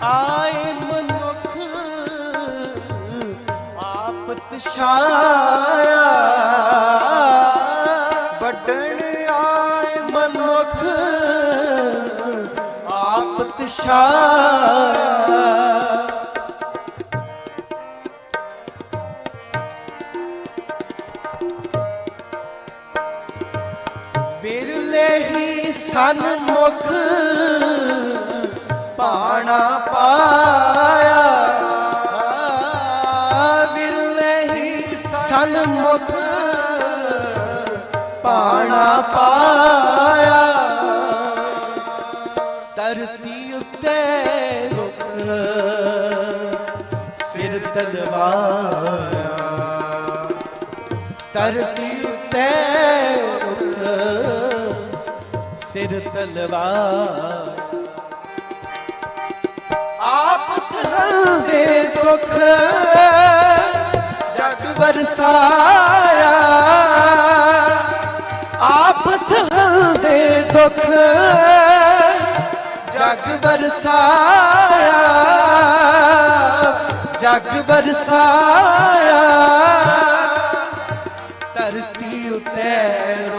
ਆਏ ਮਨੁੱਖ ਆਪ ਤਸ਼ਾਇਆ ਵੱਡਣ ਆਏ ਮਨੁੱਖ ਆਪ ਤਸ਼ਾਇਆ ਵਿਰਲੇ ਹੀ ਸਨ ਮੁਖ ਪਾਣਾ ਹੀ ਪਾਣਾ ਪਾਇਆ। ਧਰਤੀ ਉੱਤੇ ਰੁਕ ਸਿਰ ਤਲਵਾਇਆ ਧਰਤੀ ਉੱਤੇ ਰੁਕ ਸਿਰ ਤਲਵਾਰ। ਆਪਸ ਸਹੰਦੇ ਦੁੱਖ ਸਾਰਾ। ਆਪਸ ਦੇ ਦੁੱਖ ਜਗ ਵਰਸਾਇਆ। ਜਗ ਵਰਸਾਇਆ। ਧਰਤੀ ਉਤੇ